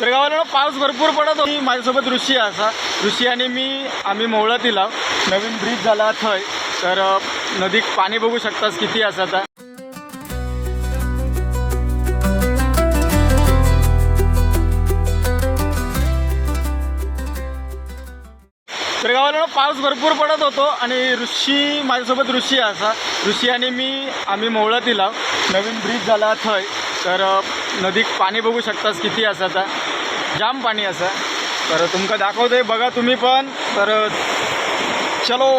तर गावाला पाऊस भरपूर पडत होती. माझ्यासोबत ऋषी असा. ऋषी आणि मी आम्ही मोवळातीला. नवीन ब्रिज झाला थंय. तर नदीत पाणी बघू शकतास किती असा आता. तर गावाला पाऊस भरपूर पडत होतो आणि ऋषी माझ्यासोबत ऋषी असा. ऋषी आणि मी आम्ही मोवळातीला. नवीन ब्रिज झाला थंय. तर नदीक नदीत पाणी बघू शकतास किती असा आता. जाम पाणी असं. तर तुमका दाखवतोय बघा तुम्ही पण. तर चलो.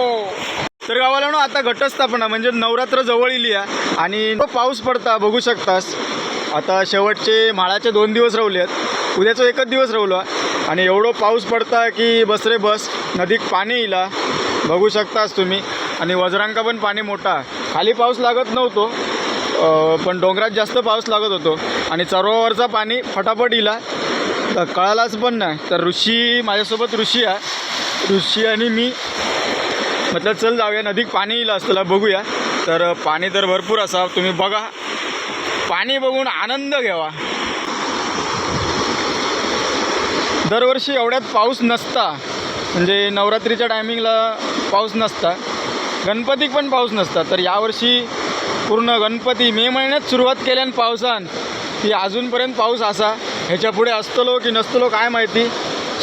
तर गावाला ना आता घटस्थापना म्हणजे नवरात्र जवळ इली आहे. आणि तो पाऊस पडता बघू शकतास. आता शेवटचे म्हाळाचे दोन दिवस रावले आहेत. उद्याचं एकच दिवस रावलो आणि एवढं पाऊस पडता की बस रे बस नदीत पाणी इला. बघू शकतास तुम्ही. आणि वज्रांका पण पाणी मोठा खाली पाऊस लागत नव्हतो पण डोंगरात जास्त पाऊस लागत होतो. आणि चरोवरचा पाणी फटाफट इला. तर कळालाच पण नाही. तर ऋषी माझ्यासोबत ऋषी आहे. ऋषी आणि मी. म्हटलं चल जाऊया नदीत पाणी येईल असतं बघूया. तर पाणी तर भरपूर असा तुम्ही बघा. पाणी बघून आनंद घ्यावा. दरवर्षी एवढ्यात पाऊस नसता. म्हणजे नवरात्रीच्या टायमिंगला पाऊस नसता. गणपतीक पण पाऊस नसता. तर यावर्षी पूर्ण गणपती मे महिन्यात सुरुवात केल्यान पावसान. की अजूनपर्यंत पाऊस असा. ह्याच्या पुढे असतलो की नसतलो काय माहिती?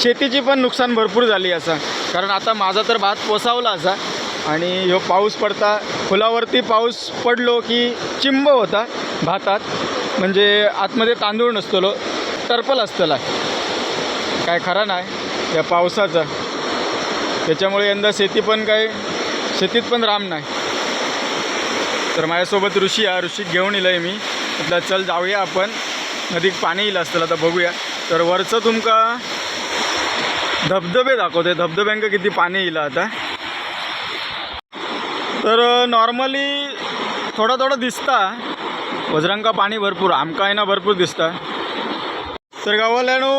शेतीची पण नुकसान भरपूर झाली असा. कारण आता माझा तर भात पोसावला असा. आणि ह्यो पाऊस पडता फुलावरती पाऊस पडलो की चिंब होता भातात. म्हणजे आतमध्ये तांदूळ नसतलो टर्पल असतला. काय खरा नाही या पावसाचा. त्याच्यामुळे यंदा शेती पण काय शेतीत पण राम नाही. तर माझ्यासोबत ऋषी आहे ऋषी घेऊन येलं आहे मी. म्हटलं चल जाऊया आपण. नदीत पाणी येईल असतं आता बघूया. तर वरचं तुमका धबधबे दाखवते. धबधब्यांका किती पाणी येईल आता. तर नॉर्मली थोडा थोडा दिसता. वज्रांका पाणी भरपूर आमका आहे ना भरपूर दिसता. तर गावाल्यानो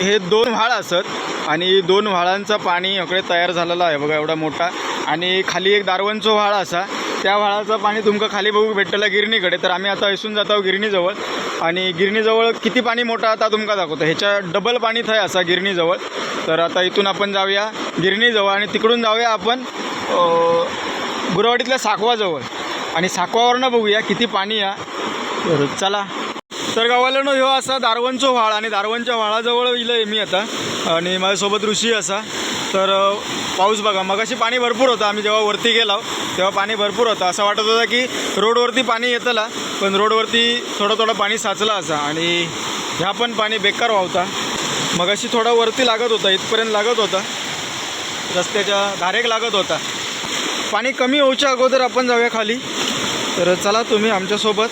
हे दोन व्हाळ असत आणि दोन व्हाळांचं पाणी इकडे तयार झालेलं आहे बघा एवढा मोठा. आणि खाली एक दारवणचो व्हाळ असा. त्या व्हाळाचं पाणी तुमका खाली बघू भेटलं गिरणीकडे. तर आम्ही आता इसून जातो गिरणीजवळ. आणि गिरणीजवळ किती पाणी मोठा आता तुमका दाखवतो. ह्याच्या डबल पाणी थंय असा गिरणीजवळ. तर आता इथून आपण जाऊया गिरणीजवळ आणि तिकडून जाऊया आपण गुरवाडीतल्या साखवाजवळ आणि साखवावरनं बघूया किती पाणी या. तर चला. तर गावाला ह्यो असा दारवणचो व्हाळ आणि दारवणच्या व्हाळाजवळ इलं आहे मी आता. आणि माझ्यासोबत ऋषी असा. तर पाऊस बघा मगाशी पाणी भरपूर होतं. आम्ही जेव्हा वरती गेलो तेव्हा पाणी भरपूर होतं. असं वाटत होतं की रोडवरती पाणी येतला. पण रोडवरती थोडं थोडं पाणी साचलं असा आणि ह्या पण पाणी बेकार वाहता. मगाशी थोडा वरती लागत होता इथपर्यंत लागत होता. रस्त्याच्या धारेक लागत होता. पाणी कमी होऊच्या अगोदर आपण जाऊया खाली. तर चला तुम्ही आमच्यासोबत.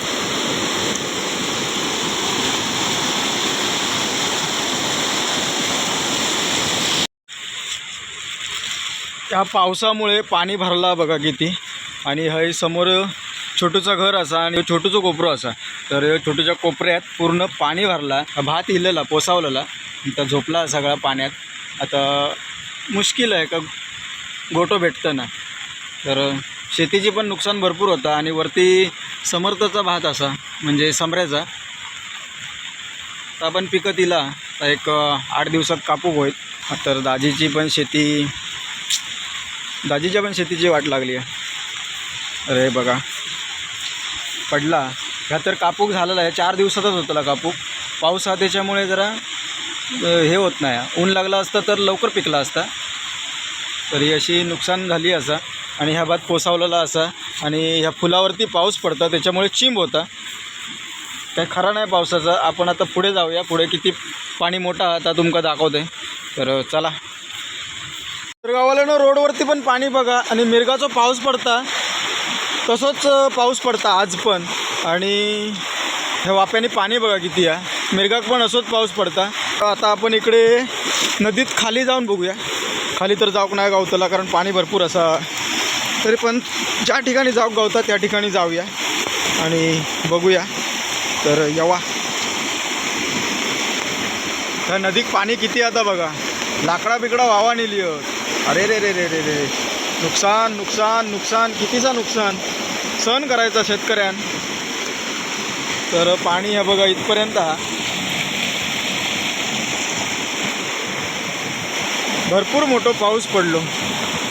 त्या पावसामुळे पाणी भरला बघा किती. आणि हय समोर छोटूचं घर असा आणि छोटूचं कोपरं असा. तर छोटूच्या कोपऱ्यात पूर्ण पाणी भरला भात इलेला पोसावलेला. तर झोपला सगळा पाण्यात. आता मुश्किल आहे का गोटो भेटतं ना तर शेतीची पण नुकसान भरपूर होतं आणि वरती समर्थाचा भात असा म्हणजे समऱ्याचा. तर आपण पिकं इला तर एक आठ दिवसात कापूक होईल. तर दाजीची पण शेती दाजीच्या पण शेतीची वाट लागली आहे. अरे बघा. पडला. ह्या तर कापूक झालेला आहे. चार दिवसातच होतला कापूक. पाऊस हा त्याच्यामुळे जरा हे होत नाही. ऊन लागला असता तर लवकर पिकला असता. तर ही अशी नुकसान झाली असा. आणि ह्या भात पोसावलेला असा. आणि ह्या फुलावरती पाऊस पडता. त्याच्यामुळे चिंब होता. काय खरा नाही पावसाचा. आपण आता पुढे जाऊया. पुढे किती पाणी मोठा आता तुमका दाखवते. तर चला. तर ना रोडवरती पण पाणी बघा. आणि मिरगाचा पाऊस पडता. तसंच पाऊस पडता आज पण. आणि ह्या वाप्याने पाणी बघा किती आहे. मिरगाक पण असंच पाऊस पडता. तर आता आपण इकडे नदीत खाली जाऊन बघूया. खाली तर जाऊक नाही गावतला कारण पाणी भरपूर असा. तरी पण ज्या ठिकाणी जाऊक गावता त्या ठिकाणी जाऊया. आणि बघूया. तर यवा. त्या नदीत पाणी किती आता बघा. लाकडा बिकडा वावा नेली अरे रे रे रे रे रे. नुकसान नुकसान नुकसान कितीचा नुकसान? सहन करायचा शेतकऱ्यां तर पाणी हे बघा इथपर्यंत हा. भरपूर मोठं पाऊस पडलो.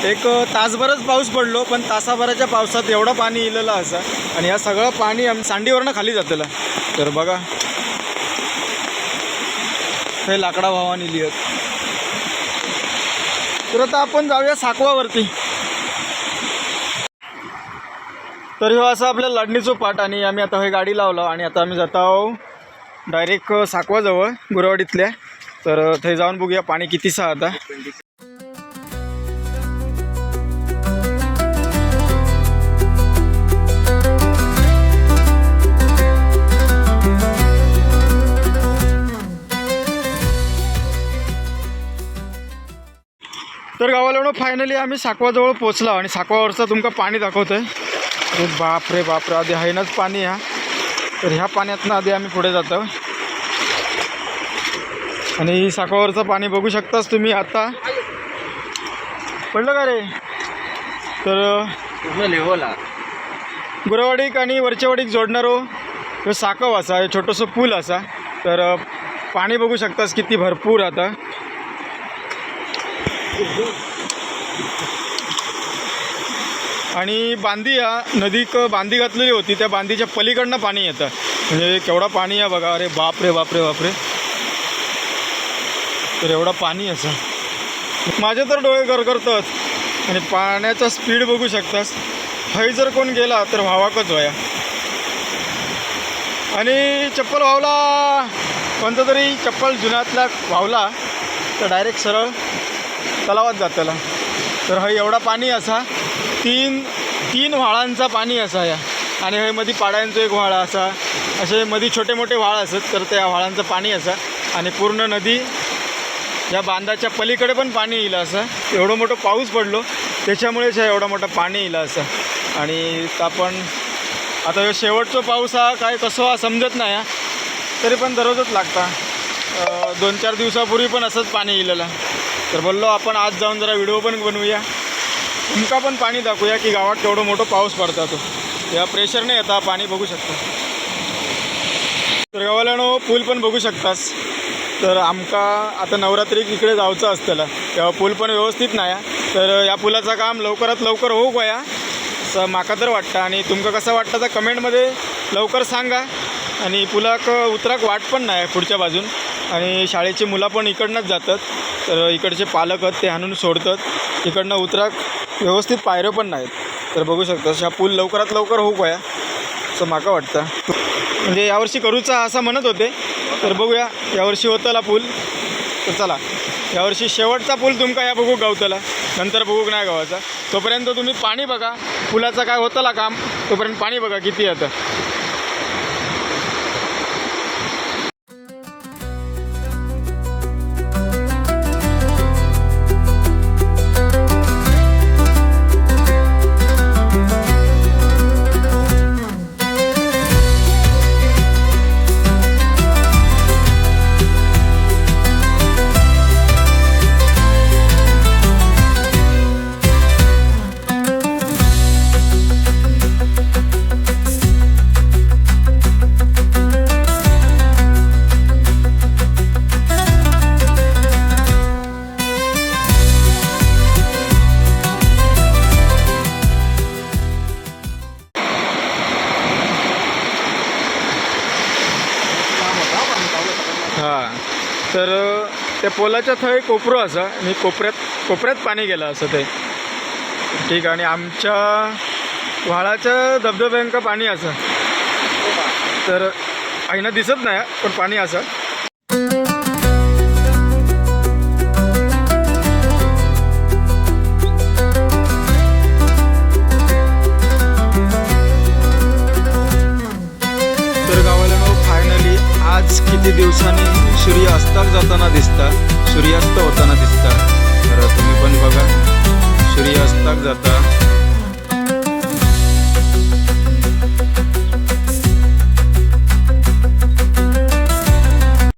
एक तासभरच पाऊस पडलो पण तासाभराच्या पावसात एवढं पाणी इलेलं असं. आणि या सगळं पाणी आम सांडीवरनं खाली जातेलं. तर बघा. हे लाकडा भावाने लिहत. तर आता आपण जाऊया साकवावरती. तर ह्यो असं आपल्या लाडणीचो पाट आणि आम्ही आता हे गाडी लावलो आणि आता आम्ही जात आहोत डायरेक्ट साकवाजवळ गुरवाडीतल्या. तर थंय जाऊन बघूया पाणी किती सहा आता. तर गावाला फायनली आम्ही साकवाजवळ पोचलो आणि साकवावरचा तुमका पाणी दाखवतोय. अरे बाप रे बाप रे आधी हायनच पाणी ह्या तर ह्या पाण्यातनं आधी आम्ही पुढे जातो. आणि साकवावरचं पाणी बघू शकताच तुम्ही आता. पडलं का रे? तर लेवला गुरवाडीक आणि वरचेवाडीक जोडणारो ह्यो साकव असा हे छोटंसं पूल असा. तर पाणी बघू शकतास किती भरपूर आता. आणि बांदी हा नदीक बांदी घातलेली होती. त्या बांदीच्या पलीकडनं पाणी येतं. म्हणजे केवढा पाणी आहे बघा. अरे बापरे बापरे बापरे. तर एवढा पाणी असं. माझे तर डोळे गरगरतात. आणि पाण्याचा स्पीड बघू शकतास. हय जर कोण गेला तर व्हावाकच वया आणि चप्पल व्हावला. कोणतं तरी चप्पल जुन्यातला व्हावला तर डायरेक्ट सरळ तलावात जाताला तर हा एवढा पाणी असा. तीन तीन व्हाळांचा पाणी असा या. आणि हे मधी पाड्यांचो एक व्हाळा असा. असे मधी छोटे मोठे व्हाळ असत तर त्या व्हाळांचं पाणी असा. आणि पूर्ण नदी या बांधाच्या पलीकडे पण पाणी येईल असं. एवढं मोठं पाऊस पडलो त्याच्यामुळेच ह्या एवढं मोठं पाणी येईल असं. आणि आपण आता ह्यो शेवटचा पाऊस हा काय कसो हा समजत नाही हा. तरी पण दररोजच लागता. दोन चार दिवसापूर्वी पण असंच पाणी येलेलं तर बोललो आपण आज जाऊन जरा व्हिडिओ पण बनवूया. तुमका पण पाणी दाखवूया की गावात केवढं मोठं पाऊस पडता तो. या प्रेशरने येता पाणी बघू शकता. तर गावाला पूल पण बघू शकतास. तर आमका आता नवरात्रीक इकडे जावचं असतेला. तेव्हा पूल पण व्यवस्थित नाही आहे. तर या पुलाचं काम लवकरात लवकर होऊ गया असं माका तर वाटतं. आणि तुमका कसं वाटतं तर कमेंटमध्ये लवकर सांगा. आणि पुलाक उतराक वाट पण नाही आहे पुढच्या बाजून. आणि शाळेची मुलं पण इकडनंच जातात. तर इकडचे पालक आहेत ते आणून सोडतात. इकडनं उतराक व्यवस्थित पायऱ्या पण नाहीत. तर बघू शकतास ह्या पूल लवकरात लवकर होऊ गोया असं माका वाटतं. म्हणजे यावर्षी करूचा असं म्हणत होते. तर बघूया यावर्षी होतला पूल. तर चला यावर्षी शेवटचा पूल तुमका या बघू गावतला. नंतर बघूक नाही गावाचा. तोपर्यंत तुम्ही पाणी बघा. पुलाचं काय होतला काम तोपर्यंत पाणी बघा किती येतं त्या पोलाच्या थंय कोपरो असा आणि कोपऱ्यात कोपऱ्यात पाणी गेलं असं ते. ठीक आणि आमच्या व्हाळाच्या धबधब्यांका पाणी असं. तर आईना दिसत नाही पण पाणी असं. बरेच किती दिवसांनी सूर्यास्ताक जाताना दिसता? सूर्यास्त होताना दिसता. तर तुम्ही पण बघा. सूर्यास्ताक जाता.